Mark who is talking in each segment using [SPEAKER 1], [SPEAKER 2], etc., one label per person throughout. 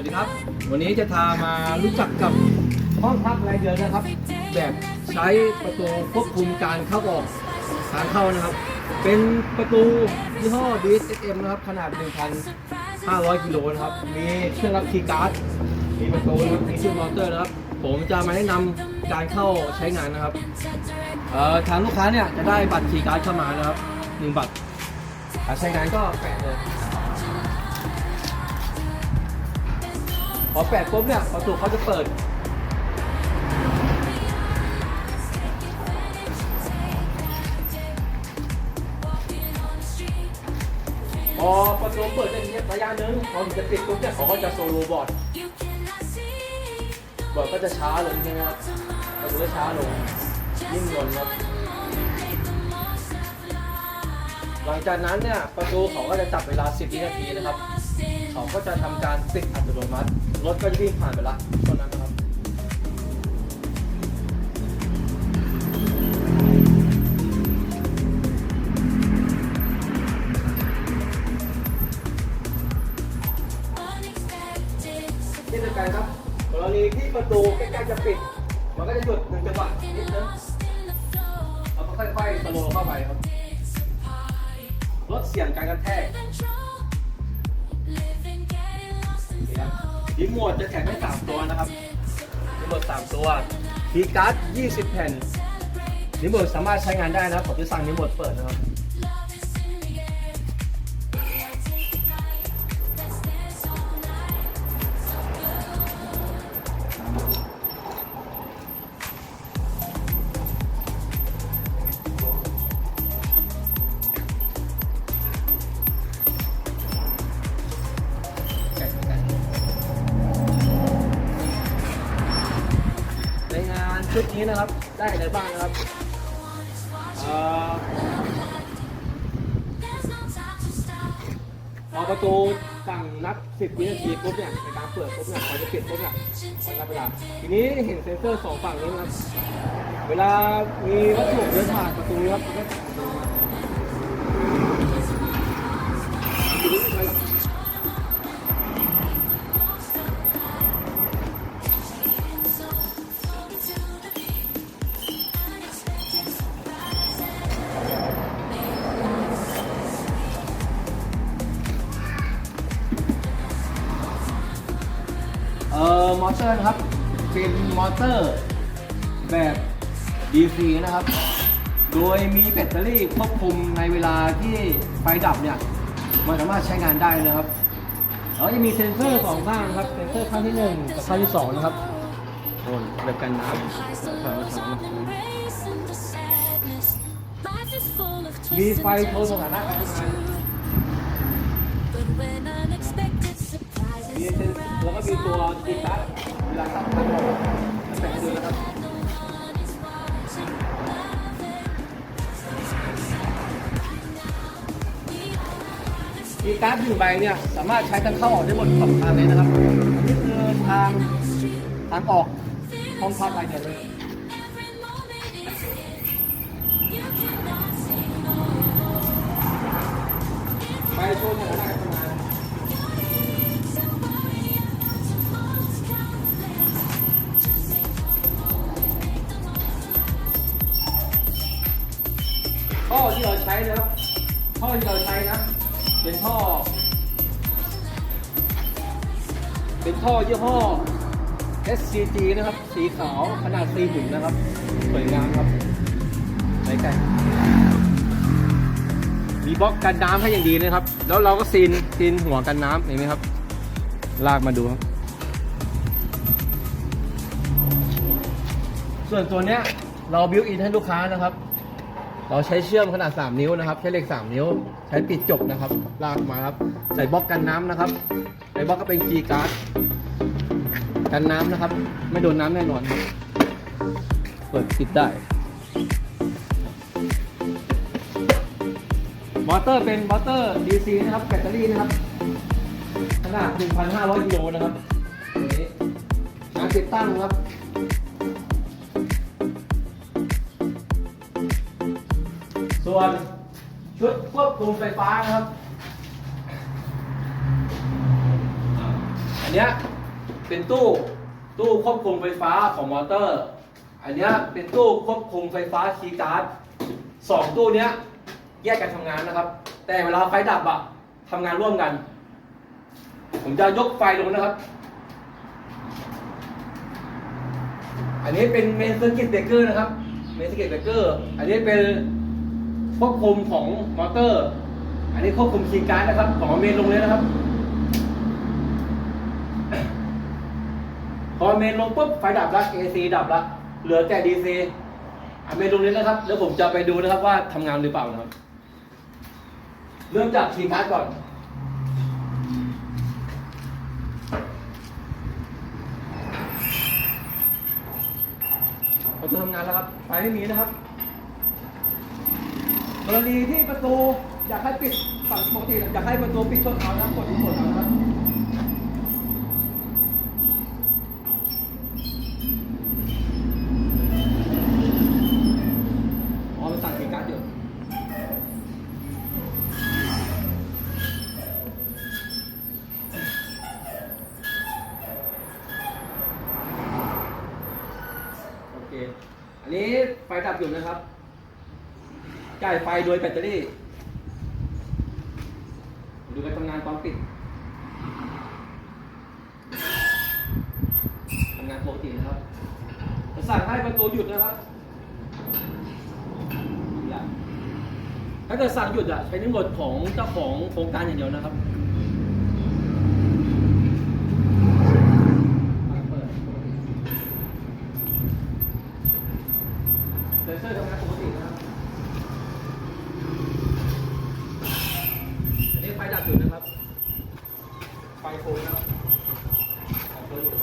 [SPEAKER 1] วัสดีครับ วันนี้จะพามารู้จักกับห้องพักรายเดือนนะครับ แบบใช้ประตูควบคุมการเข้าออกทางเข้านะครับ เป็นประตูยี่ห้อ DSM นะครับขนาด 1,500 กิโลนะครับ มีเครื่องรับคีย์การ์ด มีประตูนะครับมีชื่อมอเตอร์นะครับ ผมจะมาแนะนำการเข้าใช้งานนะครับทางลูกค้าเนี่ยจะได้บัตรคีย์การ์ดเข้ามานะครับหนึ่งบัตรการใช้งานก็แปะเลย พอแปะปุ๊บเนี่ยประตูเขาจะเปิด พอประตูเปิดได้ระยะหนึงพอถึงจะปิดปุ๊บเนี่ยเขาก็จะโซโลบอร์ดบอร์ดก็จะช้าลงใช่ไหมครับประตูก็ช้าลงยิ่งลงครับหลังจากนั้นเนี่ยประตูเขาก็จะจับเวลา 10 วินาทีนะครับ เขาก็จะทำการปิดอัตโนมัติ รถก็จะวิ่งผ่านไปละเท่านั้นนะครับนี่เป็นการครับกรณีที่ประตูใกล้ๆจะปิด มันก็จะหยุดหนึ่งจังหวะนิดนึงแล้วก็ค่อยๆสโลว์เข้าไปครับลดเสี่ยงการกระแทก รีโมทจะแข่งได้3ตัวนะครับรีโมท3ตัวคีย์การ์ด 20 แผ่นรีโมทสามารถใช้งานได้นะครับผมจะสั่งรีโมทเปิดนะครับ ชุดนี้นะครับ ได้อะไรบ้างนะครับเอ่อพอประตูสั่งนับ10วินาทีปุ๊บเนี่ยในการเปิดปุ๊บเนี่ยเขาจะปิดปุ๊บเนี่ยมันนับเวลาทีนี้เห็นเซ็นเซอร์สองฝั่งนี้นะครับ เวลามีวัตถุเดินผ่านประตูครับ อ่อมอเตอร์นะครับ เป็นมอเตอร์แบบ DC นะครับ โดยมีแบตเตอรี่ควบคุมในเวลาที่ไฟดับเนี่ย มันสามารถใช้งานได้นะครับ แล้วจะมีเซ็นเซอร์สองข้างนะครับ เซ็นเซอร์ข้างที่หนึ่งกับข้างที่สองนะครับโอนแบบกันน้ำมีไฟโทรสถานะการทำงาน ก็มีตัวดีตัสเวลาตั้งพันลงแปะให้ดูนะครับมีการ์ดหนึ่งใบเนี่ยสามารถใช้ทางเข้าออกได้หมดสองทางเลยนะครับนี่คือทางทางออกห้องพักรายเดือนเลยไปโชว์หน่อยได้ ช้นะครับท่อที่เราใช้นะ เป็นท่อ เป็นท่อยี่ห้อ SCG นะครับ สีขาวขนาด4หุ่นะครับ สวยงามครับใส่กันมีบล็อกกันน้ำให้อย่างดีนะครับ แล้วเราก็ซีนซีนหัวกันน้ำเห็นไหมครับ ลากมาดูครับ ส่วนตัวเนี้ยเราบิวอินให้ลูกค้านะครับ เราใช้เชื่อมขนาด 3 นิ้วนะครับ ใช้เหล็ก 3 นิ้ว ใช้ปิดจบนะครับ ลากมาครับ ใส่บล็อกกันน้ำนะครับในบล็อกก็เป็นคีย์การ์ดกันน้ำนะครับ ไม่โดนน้ำแน่นอน เปิดปิดได้ มอเตอร์เป็นมอเตอร์ DC นะครับ แบตเตอรี่นะครับ ขนาด 1,500กิโลนะครับตัวนี้การติดตั้งครับ ส่วนชุดควบคุมไฟฟ้านะครับ อันนเนี้ยเป็นตู้ตู้ควบคุมไฟฟ้าของมอเตอร์ อันเนี้ยเป็นตู้ควบคุมไฟฟ้าคีย์การ์ดสองตู้เนี้ยแยกกันทำงานนะครับ แต่เวลาไฟดับอะทำงานร่วมกัน ผมจะยกไฟลงนะครับ อันนี้เป็นเมนเซอร์กิตเบรกเกอร์นะครับ เมนเซอร์กิตเบรกเกอร์ อันนี้เป็น ควบคุมของมอเตอร์ อันนี้ควบคุมคีย์การ์ดนะครับ ของเมนลงเลยนะครับ พอเมนลงปุ๊บไฟดับแล้ว AC ดับล้วเหลือแต่ DC อะเมนลงนี้นะครับ แล้วผมจะไปดูนะครับว่าทำงานหรือเปล่านะครับ เริ่มจากคีย์การ์ดก่อนประตูทำงานแล้วครับ ไฟไม่มีนะครับ กรณีที่ประตูอยากให้ปิดฝั่งปกติอยากให้ประตูปิดชั่วครานะกดรีโมทเอานะครับอ๋อมันสั่งคีย์การอยู่โอเคอันนี้ไฟดับอยู่นะครับ จ่ายไฟโดยแบตเตอรี่ ดูการทำงานตอนปิดทำงานปกตินะครับสั่งให้ประตูหยุดนะครับ ถ้าเกิดสั่งหยุดอะเป็นิ้งหมดของเจ้าของโครงการอย่างเดียวนะครับเปิดเซนเซอร์ทำงานปกตินะครับ อันนี้ไฟดับอยู่นะครับ ไฟโฟนนะครับออ กตัวอยู่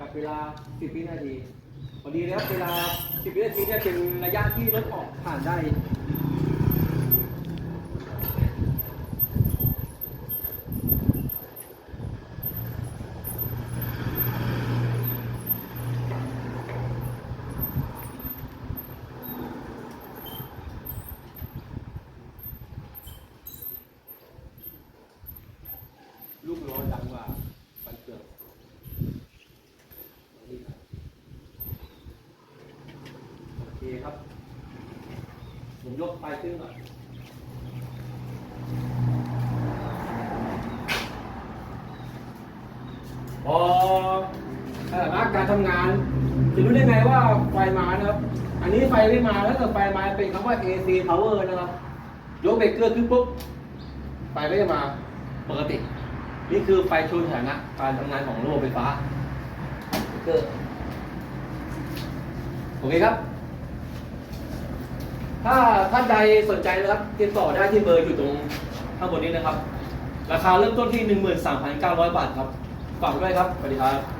[SPEAKER 1] จับเวลา 10 วินาที พอดีนะครับเวลา 10 วินาทีเนี่ยเป็นระยะที่รถออกผ่านได้ ดังกว่าฟันเฟือโอเคครับ ผมยกไปขึ้นก่อนพอสถาการทำงานจะรู้ได้ไงว่าไฟมานะครับ อันนี้ไฟไม่มาแล้วถ้าไฟมาเป็นคำว่า AC power นะครับ ยกเบรกเกอร์ขึ้นปุ๊บ ไฟไม่มาปกติ นี่คือไฟชูสถานะการทำงานของระบบไฟฟ้าเบรกเกอร์โอเคครับ ถ้าท่านใดสนใจนะครับติดต่อได้ที่เบอร์อยู่ตรงข้างบนนี้นะครับ ราคาเริ่มต้นที่ 13,900 บาทครับ ฝากไว้ด้วยครับ สวัสดีครับ